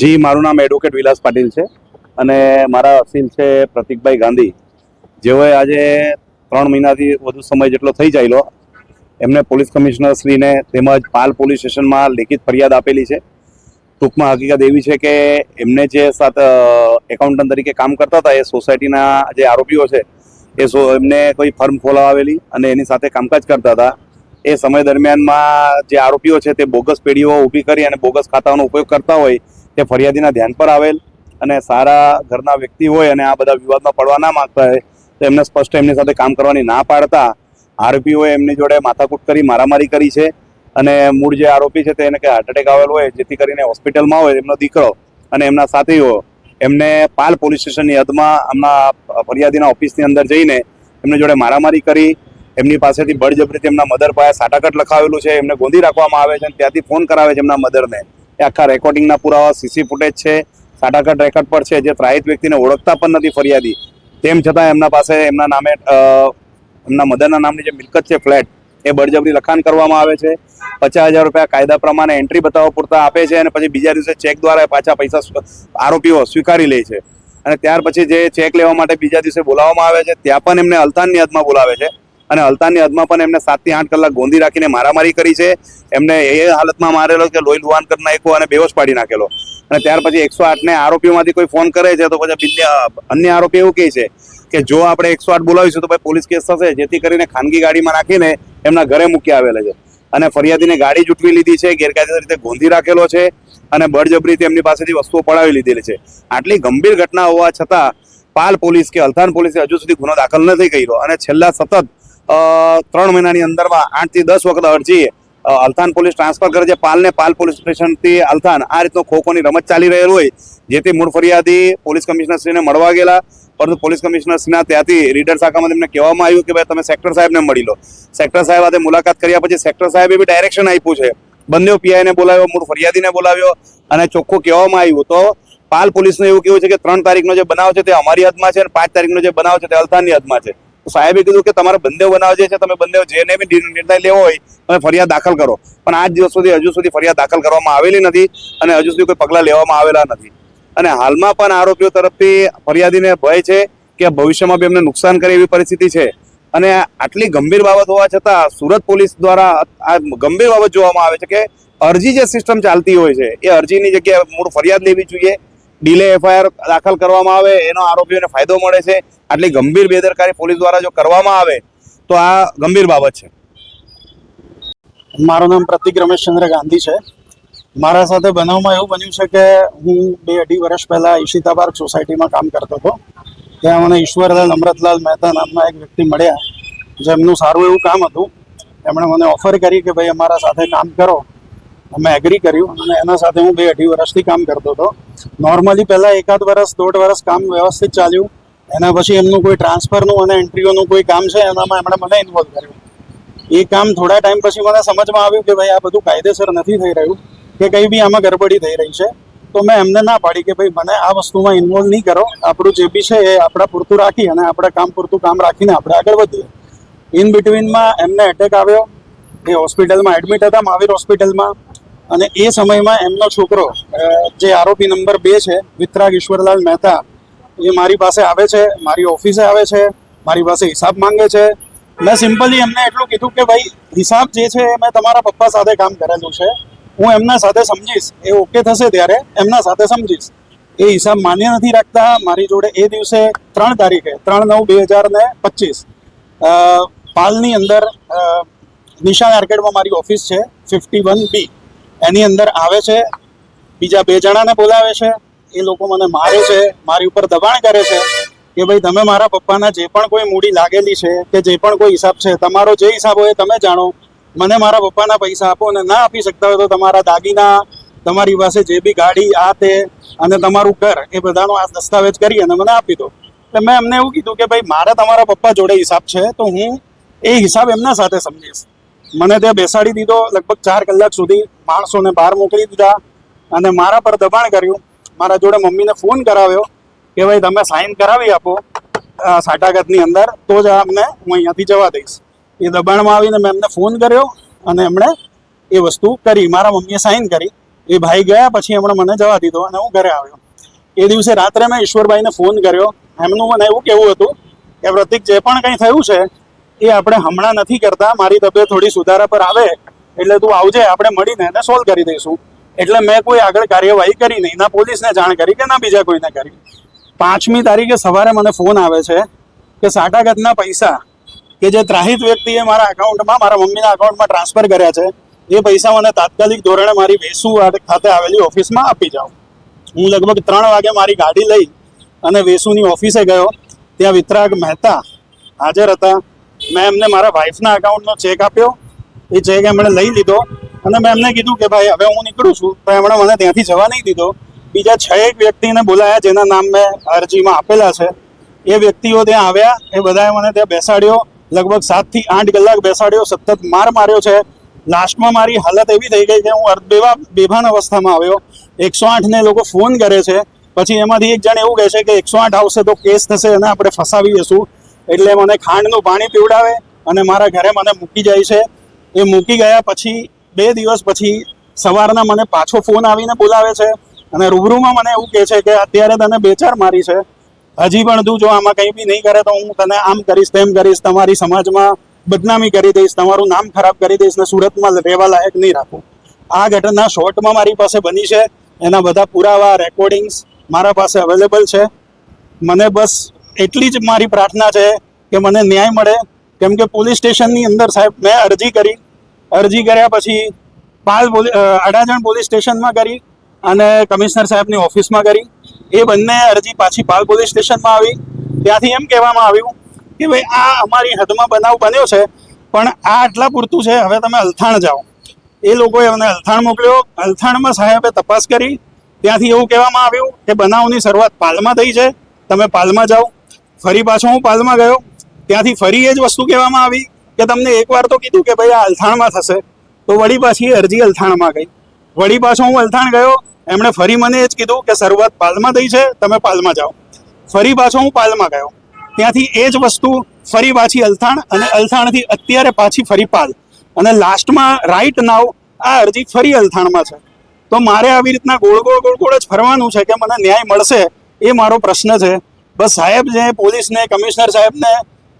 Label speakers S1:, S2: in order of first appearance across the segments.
S1: જી, મારું નામ એડવોકેટ વિલાસ પાટીલ છે અને મારા અસીલ છે પ્રતિકભાઈ ગાંધી. જેઓએ આજે ત્રણ મહિનાથી વધુ સમય જેટલો થઈ જાયલો, એમને પોલીસ કમિશનર શ્રીને તેમજ પાલ પોલીસ સ્ટેશનમાં લેખિત ફરિયાદ આપેલી છે. ટૂંકમાં હકીકત એવી છે કે એમને જે સાત એકાઉન્ટન્ટ તરીકે કામ કરતા હતા એ સોસાયટીના જે આરોપીઓ છે, એ સો, એમને કોઈ ફર્મ ખોલાવેલી અને એની સાથે કામકાજ કરતા હતા. એ સમય દરમિયાનમાં જે આરોપીઓ છે તે બોગસ પેઢીઓ ઊભી કરી અને બોગસ ખાતાઓનો ઉપયોગ કરતા હોય તે ફરિયાદીના ધ્યાન પર આવેલ અને સારા ઘરના વ્યક્તિ હોય અને આ બધા વિવાદમાં પડવા ના માગતા હોય, તો એમને સ્પષ્ટ એમની સાથે કામ કરવાની ના પાડતા આરોપીઓએ એમની જોડે માથાકૂટ કરી, મારામારી કરી છે. અને મૂળ જે આરોપી છે તેને કે હાર્ટ એટેક આવેલો હોય, જેથી કરીને હોસ્પિટલમાં હોય, એમનો દીકરો અને એમના સાથીઓ એમને પાલ પોલીસ સ્ટેશનની હદમાં એમના ફરિયાદીના ઓફિસની અંદર જઈને એમની જોડે મારામારી કરી, એમની પાસેથી બળજબરીથી એમના મધર પાસે સાટાકટ લખાવેલું છે, એમને ગોંધી રાખવામાં આવે છે અને ત્યાંથી ફોન કરાવે છે એમના મધરને. એ આખા રેકોર્ડિંગના પુરાવા સીસી ફૂટેજ છે સાટાકટ રેકોર્ડ પર છે, જે ત્રાહિત વ્યક્તિને ઓળખતા પણ નથી ફરિયાદી. તેમ છતાં એમના પાસે, એમના નામે એમના મધરના નામની જે મિલકત છે, ફ્લેટ, એ બળજબરી લખાણ કરવામાં આવે છે. પચાસ હજાર રૂપિયા કાયદા પ્રમાણે એન્ટ્રી બતાવવા પૂરતા આપે છે અને પછી બીજા દિવસે ચેક દ્વારા પાછા પૈસા આરોપીઓ સ્વીકારી લે છે. અને ત્યાર પછી જે ચેક લેવા માટે બીજા દિવસે બોલાવવામાં આવે છે, ત્યાં પણ એમને અલતાનની હદમાં બોલાવે છે. અને અલતાનની હદમાં પણ એમને સાતથી આઠ કલાક ગોંધી રાખીને મારામારી કરી છે. એમને એ હાલતમાં મારેલો કે લોહી લુહાન કરી નાખ્યો અને બેહોશ પાડી નાખેલો. અને ત્યાર પછી એકસો આઠને આરોપીઓમાંથી કોઈ ફોન કરે છે તો પછી બીજા અન્ય આરોપી એવું કહે છે કે જો આપણે એકસો આઠ બોલાવીશું તો ભાઈ પોલીસ કેસ થશે. જેથી કરીને ખાનગી ગાડીમાં નાખીને એમના ઘરે મૂકી આવેલા છે. અને ફરિયાદીને ગાડી જૂટવી લીધી છે. ગેરકાયદેસર રીતે ગોંધી રાખેલો છે અને બળજબરીથી એમની પાસેથી વસ્તુઓ પડાવી લીધેલી છે. આટલી ગંભીર ઘટના હોવા છતાં પાલ પોલીસ કે અલથાણ પોલીસે હજુ સુધી ગુનો દાખલ નથી કર્યો. અને છેલ્લા સતત ત્રણ મહિનાની અંદરમાં આઠથી દસ વખત અરજી અલથાન પોલીસ ટ્રાન્સફર કરે છે. પાલને પાલ પોલીસ સ્ટેશનથી અલથાન. આ રીતનો ખોખોની રમત ચાલી રહેલ હોય, જેથી મૂળ ફરિયાદી પોલીસ કમિશનરશ્રીને મળવા ગયેલા. પરંતુ પોલીસ કમિશનરશ્રીના ત્યાંથી રીડર શાખામાં તેમને કહેવામાં આવ્યું કે, ભાઈ, તમે સેક્ટર સાહેબને મળી લો. સેક્ટર સાહેબ સાથે મુલાકાત કર્યા પછી સેક્ટર સાહેબે બી ડાયરેક્શન આપ્યું છે. બંને પીઆઈને બોલાવ્યો, મૂળ ફરિયાદીને બોલાવ્યો અને ચોખ્ખું કહેવામાં આવ્યું. તો પાલ પોલીસનું એવું કેવું છે કે, ત્રણ તારીખનો જે બનાવ છે તે અમારી હદમાં છે અને પાંચ તારીખનો જે બનાવ છે તે અલથાનની હદમાં છે. સાહેબે કીધું કે તમારે બંને બનાવ જે છે, તમે બંને જેને બી નિર- નિર્ણય લેવો હોય, તમે ફરિયાદ દાખલ કરો. પણ આજ દિવસ સુધી, હજુ સુધી ફરિયાદ દાખલ કરવામાં આવેલી નથી અને હજુ સુધી કોઈ પગલાં લેવામાં આવેલા નથી. અને હાલમાં પણ આરોપીઓ તરફથી ફરિયાદીને ભય છે કે ભવિષ્યમાં બી એમને નુકસાન કરે એવી પરિસ્થિતિ છે. અને આટલી ગંભીર બાબત હોવા છતાં સુરત પોલીસ દ્વારા આ ગંભીર બાબત જોવામાં આવે છે કે અરજી જે સિસ્ટમ ચાલતી હોય છે, એ અરજીની જગ્યાએ મૂળ ફરિયાદ લેવી જોઈએ. ડીલે એફઆઈઆર દાખલ કરવામાં આવે, એનો આરોપીઓને ફાયદો મળે છે. આટલી ગંભીર બેદરકારી પોલીસ દ્વારા જો કરવામાં આવે, તો આ ગંભીર બાબત છે.
S2: મારું નામ પ્રતિક રમેશચંદ્ર ગાંધી છે. મારા સાથે બનાવમાં એવું બન્યું છે કે હું બે અઢી વર્ષ પહેલાં ઈશિતા પાર્ક સોસાયટીમાં કામ કરતો હતો. ત્યાં મને ઈશ્વરલાલ અમૃતલાલ મહેતા નામના એક વ્યક્તિ મળ્યા, જેમનું સારું એવું કામ હતું. એમણે મને ઓફર કરી કે ભાઈ અમારા સાથે કામ કરો. અમે એગ્રી કર્યું અને એના સાથે હું બે અઢી વર્ષથી કામ કરતો હતો. નોર્મલી પહેલાં એકાદ વર્ષ દોઢ વર્ષ કામ વ્યવસ્થિત ચાલ્યું. એના પછી એમનું કોઈ ટ્રાન્સફરનું અને એન્ટ્રીઓનું કોઈ કામ છે, એનામાં એમણે મને ઇન્વોલ્વ કર્યું. એ કામ થોડા ટાઈમ પછી મને સમજમાં આવ્યું કે ભાઈ આ બધું કાયદેસર નથી થઈ રહ્યું, કે કંઈ બી આમાં ગરબડી થઈ રહી છે. તો મેં એમને ના પાડી કે ભાઈ મને આ વસ્તુમાં ઇન્વોલ્વ નહીં કરો. આપણું જે બી છે એ આપણા પૂરતું રાખી અને આપણે કામ પૂરતું કામ રાખીને આપણે આગળ વધીએ. ઇન બિટવીનમાં એમને એટેક આવ્યો. એ હોસ્પિટલમાં એડમિટ હતા, મહાવીર હોસ્પિટલમાં અને એ સમયમાં એમનો છોકરો જે આરોપી નંબર બે છે, વિતરાગ ઈશ્વરલાલ મહેતા, એ મારી પાસે આવે છે, મારી ઓફિસે આવે છે, મારી પાસે હિસાબ માંગે છે. મેં સિમ્પલી એમને એટલું કીધું કે ભાઈ, હિસાબ જે છે એ મેં તમારા પપ્પા સાથે કામ કરેલું છે. હું એમના સાથે સમજીશ. એ ઓકે થશે ત્યારે એમના સાથે સમજીશ. એ હિસાબ માન્ય નથી રાખતા. મારી જોડે એ દિવસે ત્રણ તારીખે, ત્રણ નવ બે હજાર ને પચીસ પાલની અંદર નિશાન આર્કેડમાં મારી ઓફિસ છે, ફિફ્ટી વન બી. એની અંદર આવે છે, બીજા બે જણાને બોલાવે છે, એ લોકો મને મારે છે, મારી ઉપર દબાણ કરે છે કે ભાઈ તમે મારા પપ્પાના જે પણ કોઈ મૂડી લાગેલી છે કે જે પણ કોઈ હિસાબ છે, તમારો જે હિસાબ હોય તમે જાણો. મને મારા પપ્પાના પૈસા આપો અને ના આપી શકતા હોય તો તમારા દાગીના, તમારી પાસે જે બી ગાડી આ તે અને તમારું ઘર એ બધાનો આ દસ્તાવેજ કરી અને મને આપી દો. એટલે મેં એમને એવું કીધું કે ભાઈ મારે તમારા પપ્પા જોડે હિસાબ છે, તો હું એ હિસાબ એમના સાથે સમજીશ. મને ત્યાં બેસાડી દીધો લગભગ ચાર કલાક સુધી. માણસોને બહાર મોકલી દીધા અને મારા પર દબાણ કર્યું. મારા જોડે મમ્મીને ફોન કરાવ્યો કે ભાઈ, તમે સાઈન કરાવી આપો સાટાગતની અંદર, તો જ અમને હું અહીંયાથી જવા દઈશ. એ દબાણમાં આવીને મેં એમને ફોન કર્યો અને એમણે એ વસ્તુ કરી. મારા મમ્મીએ સાઈન કરી. એ ભાઈ ગયા, પછી એમણે મને જવા દીધો અને હું ઘરે આવ્યો. એ દિવસે રાત્રે મેં ઈશ્વરભાઈને ફોન કર્યો. એમનું મને એવું કેવું હતું કે, પ્રતિક, જે પણ કંઈ થયું છે એ આપણે હમણાં નથી કરતા. મારી તબિયત થોડી સુધારા પર આવે એટલે તું આવજે, આપણે મળીને એને સોલ્વ કરી દઈશું. એટલે મેં કોઈ આગળ કાર્યવાહી કરી નહીં. ના પોલીસને જાણ કરી કે ના બીજા કોઈને કરી. પાંચમી તારીખે સવારે મને ફોન આવે છે કે સાટાગતના પૈસા કે જે ત્રાહિત વ્યક્તિએ મારા અકાઉન્ટમાં મારા મમ્મીના અકાઉન્ટમાં ટ્રાન્સફર કર્યા છે, એ પૈસા મને તાત્કાલિક ધોરણે મારી વેસુ ખાતે આવેલી ઓફિસમાં આપી જાઓ. હું લગભગ ત્રણ વાગે મારી ગાડી લઈ અને વેસુની ઓફિસે ગયો. ત્યાં વિતરાગ મહેતા હાજર હતા. મેં એમને મારા વાઈફના અકાઉન્ટનો ચેક આપ્યો. એ ચેક એમણે લઈ લીધો. અને મેં એમને કીધું કે ભાઈ, હવે હું નીકળું છું. તો એમણે મને ત્યાંથી જવા નહીં દીધો. બીજા છ એક વ્યક્તિને બોલાયા, જેના નામ મેં અરજીમાં આપેલા છે. એ વ્યક્તિઓ ત્યાં આવ્યા. એ બધાએ મને ત્યાં બેસાડ્યો. લગભગ સાતથી આઠ કલાક બેસાડ્યો, સતત માર માર્યો છે. લાસ્ટમાં મારી હાલત એવી થઈ ગઈ કે હું અર્ધ બેવા, બેભાન અવસ્થામાં આવ્યો. એકસો આઠને લોકો ફોન કરે છે. પછી એમાંથી એક જણ એવું કહે છે કે એકસો આઠ આવશે તો કેસ થશે અને આપણે ફસાવી જશું એટલે મને ખાંડનું પાણી પીવડાવે અને મારા ઘરે મને મૂકી જાય છે. એ મૂકી ગયા પછી બે દિવસ પછી સવારના મને પાછો ફોન આવીને બોલાવે છે અને રૂબરૂમાં મને એવું કહે છે કે અત્યારે તને બે ચાર મારી છે. હજી પણ તું જો આમાં કંઈ બી નહીં કરે તો હું તને આમ કરીશ, તેમ કરીશ, તમારી સમાજમાં બદનામી કરી દઈશ, તમારું નામ ખરાબ કરી દઈશ ને સુરતમાં રહેવા લાયક નહીં રાખું. આ ઘટના શોર્ટમાં મારી પાસે બની છે. એના બધા પુરાવા રેકોર્ડિંગ્સ મારા પાસે અવેલેબલ છે. મને બસ એટલી જ મારી પ્રાર્થના છે કે મને ન્યાય મળે. કેમ કે પોલીસ સ્ટેશનની અંદર સાહેબ, મેં અરજી કરી. અરજી કર્યા પછી પાલ અડાજણ પોલીસ સ્ટેશનમાં કરી અને કમિશનર સાહેબની ઓફિસમાં કરી. એ બંને અરજી પાછી પાલ પોલીસ સ્ટેશનમાં આવી. ત્યાંથી એમ કહેવામાં આવ્યું કે ભાઈ, આ અમારી હદમાં બનાવ બન્યો છે, પણ આ આટલા પૂરતું છે, હવે તમે અલથાણ જાઓ. એ લોકોએ અમને અલથાણ મોકલ્યો. અલથાણમાં સાહેબે તપાસ કરી. ત્યાંથી એવું કહેવામાં આવ્યું કે બનાવની શરૂઆત પાલમાં થઈ છે. તમે પાલમાં જાઓ. ફરી પાછો હું પાલમાં ગયો. ત્યાંથી ફરી એ જ વસ્તુ કહેવામાં આવી કે તમને એકવાર તો કીધું કે ભાઈ આ અલથાણમાં થશે. તો વળી પાછી અરજી અલથાણમાં ગઈ. વળી પાછો હું અલથાણ ગયો. એમણે ફરી મને એ જ કીધું કે શરૂઆત પાલમાં થઈ છે, તમે પાલમાં જાઓ. ફરી પાછો હું પાલમાં ગયો. ત્યાંથી એ જ વસ્તુ ફરી પાછી અલથાણ અને અલથાણથી અત્યારે પાછી ફરી પાલ. અને લાસ્ટમાં રાઈટ નાવ આ અરજી ફરી અલથાણમાં છે. તો મારે આવી રીતના ગોળ ગોળ ગોળ ગોળ જ ફરવાનું છે કે મને ન્યાય મળશે એ મારો પ્રશ્ન છે. બસ સાહેબ જે પોલીસને, કમિશનર સાહેબને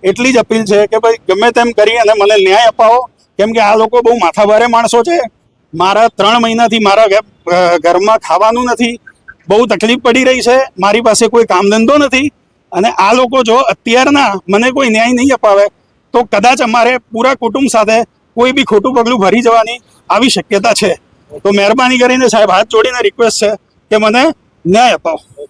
S2: એટલી જ અપીલ છે કે ભાઈ ગમે તેમ કરી અને મને ન્યાય અપાવો. કેમ કે આ લોકો બહુ માથાભારે માણસો છે. મારા ત્રણ મહિનાથી મારા ઘરમાં ખાવાનું નથી. બહુ તકલીફ પડી રહી છે. મારી પાસે કોઈ કામ ધંધો નથી. અને આ લોકો જો અત્યારના મને કોઈ ન્યાય નહીં અપાવે, તો કદાચ અમારે પૂરા કુટુંબ સાથે કોઈ બી ખોટું પગલું ભરી જવાની આવી શક્યતા છે. તો મહેરબાની કરીને સાહેબ હાથ જોડીને રિક્વેસ્ટ છે કે મને ન્યાય અપાવો.